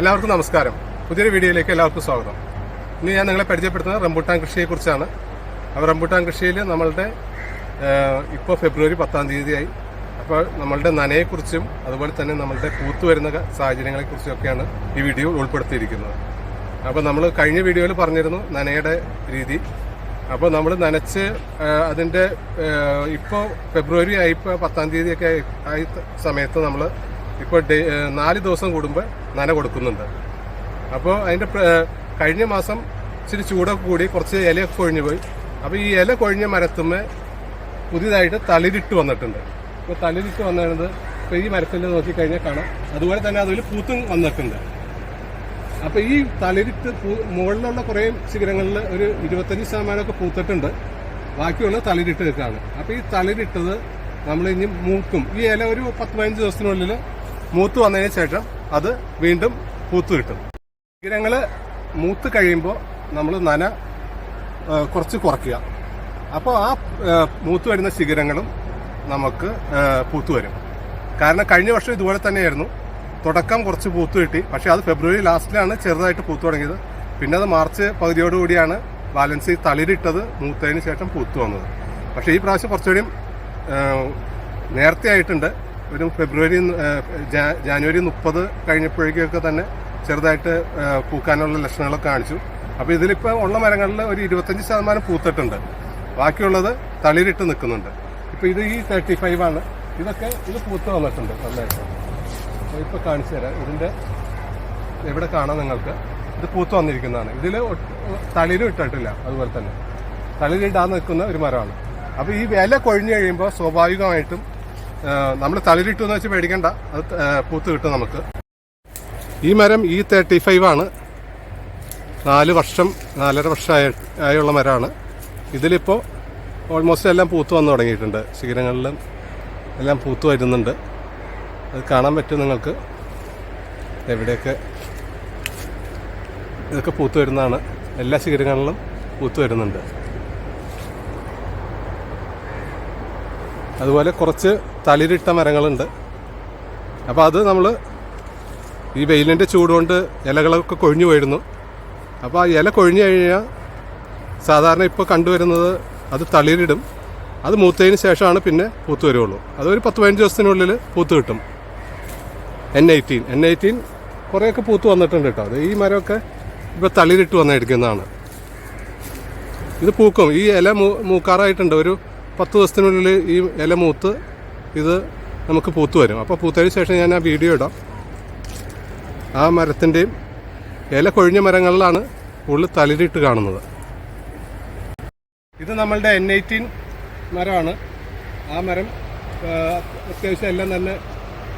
എല്ലാവർക്കും നമസ്കാരം. പുതിയൊരു വീഡിയോയിലേക്ക് എല്ലാവർക്കും സ്വാഗതം. ഇന്ന് ഞാൻ നിങ്ങളെ പരിചയപ്പെടുത്തുന്നത് റംബൂട്ടാൻ കൃഷിയെക്കുറിച്ചാണ് അപ്പോൾ റംബൂട്ടാൻ കൃഷിയിൽ നമ്മളുടെ ഇപ്പോൾ ഫെബ്രുവരി പത്താം തീയതിയായി. അപ്പോൾ നമ്മളുടെ നനയെക്കുറിച്ചും അതുപോലെ തന്നെ നമ്മളുടെ പൂത്തു വരുന്ന സാഹചര്യങ്ങളെക്കുറിച്ചൊക്കെയാണ് ഈ വീഡിയോ ഉൾപ്പെടുത്തിയിരിക്കുന്നത്. അപ്പോൾ നമ്മൾ കഴിഞ്ഞ വീഡിയോയിൽ പറഞ്ഞിരുന്നു നനയുടെ രീതി. അപ്പോൾ നമ്മൾ നനച്ച് അതിന്റെ ഇപ്പോൾ ഫെബ്രുവരി ആയി ഇപ്പോൾ പത്താം തീയതിയൊക്കെ ആയി- സമയത്ത് നമ്മൾ ഇപ്പോൾ നാല് ദിവസം കൂടുമ്പോൾ നന കൊടുക്കുന്നുണ്ട്. അപ്പോൾ അതിന്റെ കഴിഞ്ഞ മാസം ഇച്ചിരി ചൂടൊക്കെ കൂടി കുറച്ച് ഇലയൊക്കെ കൊഴിഞ്ഞു പോയി. അപ്പോൾ ഈ ഇല കൊഴിഞ്ഞ മരത്തുമ്മേ പുതിയതായിട്ട് തളിരിട്ട് വന്നിട്ടുണ്ട്. ഇപ്പോൾ തളിരിട്ട് വന്നത് ഇപ്പോൾ ഈ മരത്തിൽ നോക്കിക്കഴിഞ്ഞാൽ കാണാം. അതുപോലെ തന്നെ അതിൽ പൂത്തും വന്നിട്ടുണ്ട്. അപ്പോൾ ഈ തളിരിട്ട് പൂ- മുകളിലുള്ള കുറേ ശിഖരങ്ങളിൽ ഒരു ഇരുപത്തഞ്ച് ശതമാനമൊക്കെ പൂത്തിട്ടുണ്ട്. ബാക്കിയുള്ള തളിരിട്ട് നിൽക്കുകയാണ്. അപ്പോൾ ഈ തളിരിട്ടത് നമ്മൾ ഇനി മൂക്കും. ഈ ഇല ഒരു പത്ത് പതിനഞ്ച് ദിവസത്തിനുള്ളിൽ മൂത്ത് വന്നതിന് ശേഷം അത് വീണ്ടും പൂത്ത് കിട്ടും ശിഖരങ്ങൾ മൂത്ത് കഴിയുമ്പോൾ നമ്മൾ നന കുറച്ച് കുറയ്ക്കുക. അപ്പോൾ ആ മൂത്ത് വരുന്ന ശിഖരങ്ങളും നമുക്ക് പൂത്ത് വരും. കാരണം കഴിഞ്ഞ വർഷം ഇതുപോലെ തന്നെയായിരുന്നു. തുടക്കം കുറച്ച് പൂത്ത് കിട്ടി. പക്ഷേ അത് ഫെബ്രുവരി ലാസ്റ്റിലാണ് ചെറുതായിട്ട് പൂത്ത് തുടങ്ങിയത്. പിന്നെ അത് മാർച്ച് പകുതിയോടുകൂടിയാണ് ബാലൻസ് തളിരിട്ടത് മൂത്തതിന് ശേഷം പൂത്ത് വന്നത്. പക്ഷേ ഈ പ്രാവശ്യം കുറച്ചുകൂടി നേരത്തെ ആയിട്ടുണ്ട്. ഒരു ഫെബ്രുവരി ജാനുവരി മുപ്പത് കഴിഞ്ഞപ്പോഴേക്കൊക്കെ തന്നെ ചെറുതായിട്ട് പൂക്കാനുള്ള ലക്ഷണങ്ങളൊക്കെ കാണിച്ചു. അപ്പോൾ ഇതിലിപ്പോൾ ഉള്ള മരങ്ങളിൽ ഒരു ഇരുപത്തഞ്ച് ശതമാനം പൂത്തിട്ടുണ്ട്. ബാക്കിയുള്ളത് തളിരിട്ട് നിൽക്കുന്നുണ്ട്. ഇപ്പോൾ ഇത് ഈ തേർട്ടി ഫൈവ് ആണ്. ഇതൊക്കെ ഇത് പൂത്ത് വന്നിട്ടുണ്ട് നന്നായിട്ട്. ഇപ്പോൾ കാണിച്ചു തരാം. ഇതിന്റെ എവിടെ കാണാം നിങ്ങൾക്ക്? ഇത് പൂത്ത് വന്നിരിക്കുന്നതാണ്. ഇതിൽ തളിരും ഇട്ടിട്ടില്ല. അതുപോലെ തന്നെ. തളിരിടാൻ നിൽക്കുന്ന ഒരു മരമാണ്. അപ്പോൾ ഈ വില കൊഴിഞ്ഞു കഴിയുമ്പോൾ സ്വാഭാവികമായിട്ടും നമ്മൾ തളിരിട്ടു എന്ന് വെച്ച് പേടിക്കണ്ട. അത് പൂത്ത് കിട്ടും നമുക്ക്. ഈ മരം ഈ തേർട്ടി ഫൈവ് ആണ്. നാല് വർഷം നാലര വർഷമായ ആയുള്ള മരമാണ്. ഇതിലിപ്പോൾ ഓൾമോസ്റ്റ് എല്ലാം പൂത്ത് വന്നു തുടങ്ങിയിട്ടുണ്ട്. ശിഖരങ്ങളിലും എല്ലാം പൂത്ത് വരുന്നുണ്ട്. അത് കാണാൻ പറ്റും നിങ്ങൾക്ക്. എവിടെയൊക്കെ ഇതൊക്കെ പൂത്ത് വരുന്നതാണ്. എല്ലാ ശിഖരങ്ങളിലും പൂത്ത് വരുന്നുണ്ട്. അതുപോലെ കുറച്ച് തളിരിട്ട മരങ്ങളുണ്ട്. അപ്പോൾ അത് നമ്മൾ ഈ വെയിലിന്റെ ചൂടുകൊണ്ട് ഇലകളൊക്കെ കൊഴിഞ്ഞു പോയിരുന്നു. അപ്പോൾ ആ ഇല കൊഴിഞ്ഞു കഴിഞ്ഞാൽ സാധാരണ ഇപ്പോൾ കണ്ടുവരുന്നത് അത് തളിരിടും. അത് മൂത്തതിന് ശേഷമാണ് പിന്നെ പൂത്ത് വരുള്ളൂ. അതൊരു പത്ത് പതിനഞ്ച് ദിവസത്തിനുള്ളിൽ പൂത്ത് കിട്ടും. എൻ എയ്റ്റീൻ എൻ എയ്റ്റീൻ കുറേയൊക്കെ പൂത്ത് വന്നിട്ടുണ്ട് കേട്ടോ. അത് ഈ മരമൊക്കെ ഇപ്പോൾ തളിരിട്ട് വന്നെടുക്കുന്നതാണ് ഇത് പൂക്കും. ഈ ഇല മൂക്കാറായിട്ടുണ്ട്. ഒരു പത്ത് ദിവസത്തിനുള്ളിൽ ഈ ഇല മൂത്ത് ഇത് നമുക്ക് പൂത്ത് വരും. അപ്പോൾ പൂത്തതിന് ശേഷം ഞാൻ ആ വീഡിയോ ഇടാം. ആ മരത്തിന്റെയും ഇല കൊഴിഞ്ഞ മരങ്ങളിലാണ് ഉള്ളിൽ തളിരിട്ട് കാണുന്നത്. ഇത് നമ്മളുടെ എൻ എയ്റ്റീൻ മരമാണ്. ആ മരം അത്യാവശ്യം എല്ലാം തന്നെ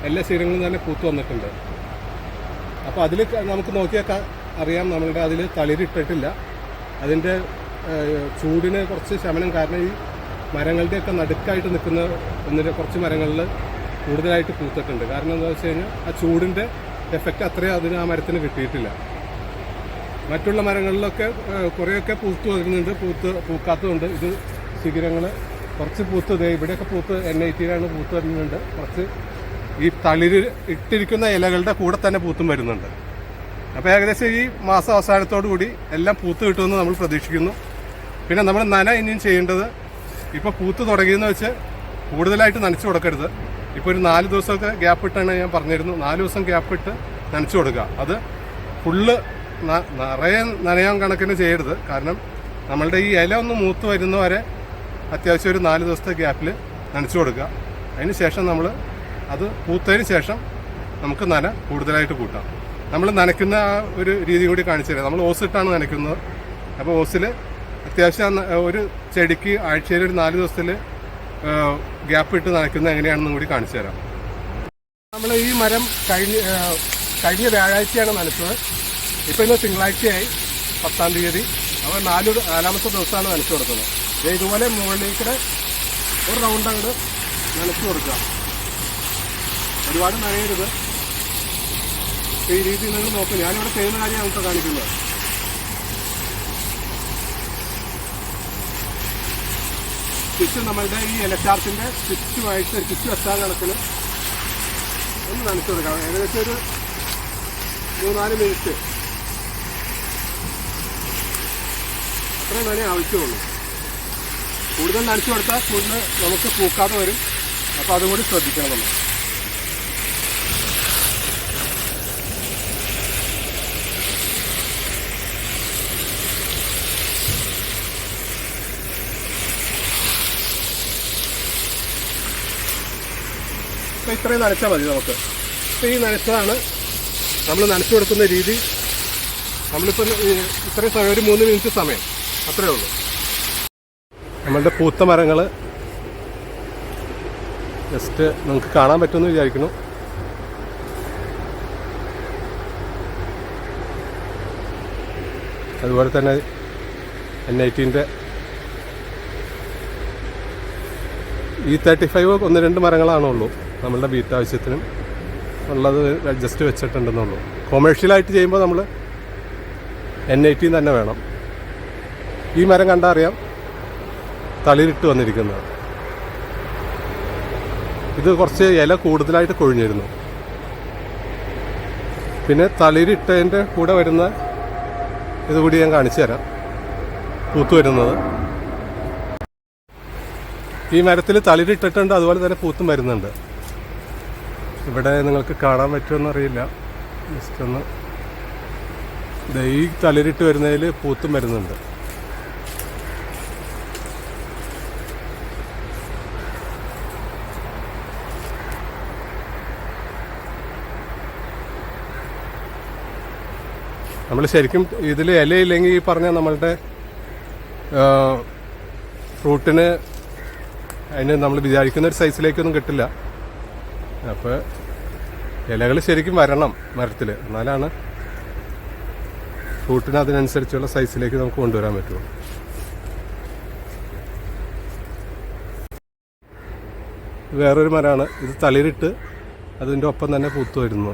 എല്ലാ ശീലങ്ങളും തന്നെ പൂത്തു വന്നിട്ടുണ്ട്. അപ്പോൾ അതിൽ നമുക്ക് നോക്കിയാൽ അറിയാം നമ്മളുടെ അതിൽ തളിരിട്ടിട്ടില്ല. അതിന്റെ ചൂടിന് കുറച്ച് ശമനം കാരണം ഈ മരങ്ങളുടെയൊക്കെ നടുക്കായിട്ട് നിൽക്കുന്ന ഒന്നിന്റെ കുറച്ച് മരങ്ങളിൽ കൂടുതലായിട്ട് പൂത്തിട്ടുണ്ട്. കാരണം എന്താ വെച്ച് കഴിഞ്ഞാൽ ആ ചൂടിന്റെ എഫക്റ്റ് അത്രയും അതിന് ആ മരത്തിന് കിട്ടിയിട്ടില്ല. മറ്റുള്ള മരങ്ങളിലൊക്കെ കുറേയൊക്കെ പൂത്ത് വരുന്നുണ്ട്. പൂത്ത് പൂക്കാത്തതുണ്ട്. ഇത് ശിഖിരങ്ങൾ കുറച്ച് പൂത്ത് ദേ ഇവിടെയൊക്കെ പൂത്ത് എൻ ഐ ടിയിലാണ് പൂത്ത് വരുന്നുണ്ട്. കുറച്ച് ഈ തളിര് ഇട്ടിരിക്കുന്ന ഇലകളുടെ കൂടെ തന്നെ പൂത്തും വരുന്നുണ്ട്. അപ്പോൾ ഏകദേശം ഈ മാസം അവസാനത്തോടു കൂടി എല്ലാം പൂത്ത് കിട്ടുമെന്ന് നമ്മൾ പ്രതീക്ഷിക്കുന്നു. പിന്നെ നമ്മൾ നന ഇനിയും ചെയ്യേണ്ടത് ഇപ്പോൾ പൂത്ത് തുടങ്ങിയെന്ന് വെച്ച് കൂടുതലായിട്ട് നനച്ചു കൊടുക്കരുത്. ഇപ്പോൾ ഒരു നാല് ദിവസമൊക്കെ ഗ്യാപ്പ് ഇട്ടാണ് ഞാൻ പറഞ്ഞിരുന്നു നാല് ദിവസം ഗ്യാപ്പ് ഇട്ട് നനച്ചു കൊടുക്കുക. അത് ഫുള്ള് നിറയെ നനയാൻ കണക്കിന് ചെയ്യരുത്. കാരണം നമ്മളുടെ ഈ ഇല ഒന്ന് മൂത്ത് വരുന്ന വരെ അത്യാവശ്യം ഒരു നാല് ദിവസത്തെ ഗ്യാപ്പിൽ നനച്ചു കൊടുക്കുക. അതിന് ശേഷം നമ്മൾ അത് പൂത്തതിന് ശേഷം നമുക്ക് നന കൂടുതലായിട്ട് കൂട്ടാം. നമ്മൾ നനയ്ക്കുന്ന ആ ഒരു രീതി കൂടി കാണിച്ചു തരാം. നമ്മൾ ഓസിട്ടാണ് നനയ്ക്കുന്നത്. അപ്പോൾ ഓസിൽ അത്യാവശ്യം ഒരു ചെടിക്ക് ആഴ്ചയിൽ ഒരു നാല് ദിവസത്തിൽ ഗ്യാപ്പ് ഇട്ട് നനയ്ക്കുന്നത് എങ്ങനെയാണെന്നും കൂടി കാണിച്ചു തരാം. നമ്മൾ ഈ മരം കഴിഞ്ഞ കഴിഞ്ഞ വ്യാഴാഴ്ചയാണ് നനച്ചത്. ഇപ്പോൾ ഇന്ന് തിങ്കളാഴ്ചയായി പത്താം തീയതി. അവ നാല് നാലാമത്തെ ദിവസമാണ് നനച്ചു കൊടുക്കുന്നത്. ഇതുപോലെ മുകളിലേക്കൂടെ ഒരു റൗണ്ട് അങ്ങോട്ട് നനച്ചു കൊടുക്കുക. ഒരുപാട് നനയരുത്. ഈ രീതിയിൽ നിങ്ങൾ നോക്കും. ഞാനിവിടെ ചെയ്യുന്ന കാര്യം നമുക്ക് കാണിക്കുന്നത്. സ്റ്റിച്ച് നമ്മളുടെ ഈ ഇലച്ചാർത്തിന്റെ ഒരു സ്റ്റിച്ച് വെച്ചാൽ കണക്കിന് ഒന്ന് നനച്ചു കൊടുക്കാം. ഏകദേശം ഒരു മൂന്നാൽ മിനിറ്റ് അത്രയും തന്നെ ആവശ്യമുള്ളൂ. കൂടുതൽ നനച്ചു കൊടുത്താൽ കൂടുതൽ നമുക്ക് പൂക്കാതെ വരും. അപ്പോൾ അതും കൂടി ശ്രദ്ധിക്കണം. നമ്മൾ അപ്പോൾ ഇത്രയും നനച്ചാൽ മതി നമുക്ക്. അപ്പോൾ ഈ നനച്ചതാണ് നമ്മൾ നനച്ചു കൊടുക്കുന്ന രീതി. നമ്മളിപ്പോൾ ഇത്രയും സമയം ഒരു മൂന്ന് മിനിറ്റ് സമയം. അത്രയേ ഉള്ളൂ. നമ്മളുടെ പൂത്ത മരങ്ങൾ ജസ്റ്റ് നിങ്ങൾക്ക് കാണാൻ പറ്റുമെന്ന് വിചാരിക്കുന്നു. അതുപോലെ തന്നെ എൻ ഐ ടിന്റെ ഈ തേർട്ടി ഫൈവ് ഒന്ന് രണ്ട് മരങ്ങളാണുള്ളൂ. നമ്മളുടെ വീട്ട് ആവശ്യത്തിനും ഉള്ളത് അഡ്ജസ്റ്റ് വെച്ചിട്ടുണ്ടെന്നുള്ളൂ. കൊമേഴ്ഷ്യലായിട്ട് ചെയ്യുമ്പോൾ നമ്മൾ എൻ ഐ ടി തന്നെ വേണം. ഈ മരം കണ്ടാൽ അറിയാം തളിരിട്ട് വന്നിരിക്കുന്നത്. ഇത് കുറച്ച് ഇല കൂടുതലായിട്ട് കൊഴിഞ്ഞിരുന്നു. പിന്നെ തളിരിട്ടതിന്റെ കൂടെ വരുന്ന ഇതുകൂടി ഞാൻ കാണിച്ചു തരാം. പൂത്തു വരുന്നത്. ഈ മരത്തിൽ തളിരിട്ടിട്ടുണ്ട് അതുപോലെ തന്നെ പൂത്തും വരുന്നുണ്ട്. ഇവിടെ നിങ്ങൾക്ക് കാണാൻ പറ്റുമെന്ന് അറിയില്ല. ജസ്റ്റ് ഒന്ന് ഈ തളിരിട്ട് വരുന്നതിൽ പൂത്തും വരുന്നുണ്ട്. നമ്മൾ ശരിക്കും ഇതിൽ ഇലയില്ലെങ്കിൽ ഈ പറഞ്ഞ നമ്മളുടെ ഫ്രൂട്ടിന് അതിന് നമ്മൾ വിചാരിക്കുന്ന ഒരു സൈസിലേക്കൊന്നും കിട്ടില്ല. അപ്പോൾ ഇലകൾ ശരിക്കും വരണം മരത്തിൽ എന്നാലാണ് ഫ്രൂട്ടിന് അതിനനുസരിച്ചുള്ള സൈസിലേക്ക് നമുക്ക് കൊണ്ടുവരാൻ പറ്റുള്ളൂ. വേറൊരു മരമാണ്. ഇത് തളിരിട്ട് അതിന്റെ ഒപ്പം തന്നെ പൂത്തു വരുന്നു.